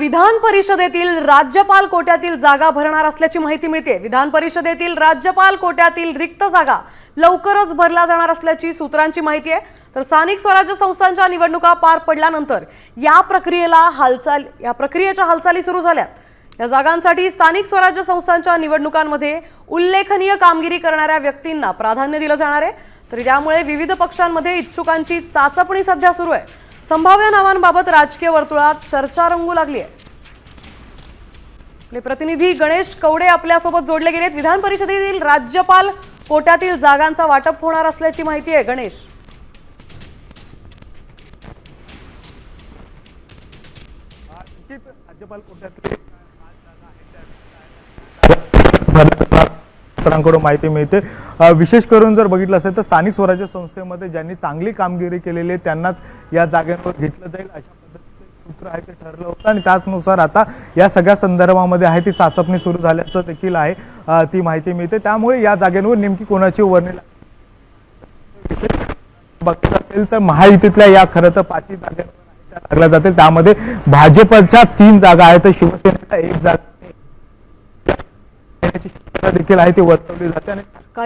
विधान परिषदेतील राज्यपाल कोट्यातील जागा भरणार असल्याची माहिती मिळते विधान परिषदेतील राज्यपाल कोट्यातील रिक्त जागा लवकरच भरला जाणार असल्याची सूत्रांची माहिती आहे. तर स्थानिक स्वराज्य संस्थांच्या निवडणुका पार पडल्यानंतर या प्रक्रियेला हालचाल या प्रक्रियेच्या हालचाली सुरू झाल्यात. या जागांसाठी स्थानिक स्वराज्य संस्थांच्या निवडणुकांमध्ये उल्लेखनीय कामगिरी करणाऱ्या व्यक्तींना प्राधान्य दिलं जाणार आहे. तर त्यामुळे विविध पक्षांमध्ये इच्छुकांची चाचपणी सध्या सुरू आहे. संभाव्य नावांबाबत राजकीय वर्तुळात चर्चा रंगू लागली आहे आपले प्रतिनिधी गणेश कवडे आपल्यासोबत जोडले गेलेत. विधान परिषदेतील राज्यपाल कोट्यातील जागांचा वाटप होणार असल्याची माहिती आहे गणेश. राज्यपाल कोट्यातील. सरांकडून माहिती मिळते. विशेष करून जर बघितलं असेल तर स्थानिक स्वराज्य संस्थेमध्ये ज्यांनी चांगली कामगिरी केलेली आहे त्यांनाच या जागेवर घेतलं जाईल अशा पद्धतीचे सूत्र आहे ते ठरलं होतं आणि त्याचनुसार आता या सगळ्या संदर्भामध्ये आहे ती चाचपणी सुरू झाल्याचं देखील आहे ती माहिती मिळते. त्यामुळे या जागेवर नेमकी कोणाची वर्णी लागते बघायचं असेल तर महायुतीतल्या या खरं तर पाचही जागेवर लागल्या जातील. त्यामध्ये भाजपच्या तीन जागा आहेत तर शिवसेनेला एक जागा देखील आहे ती वर्तवली जाते आणि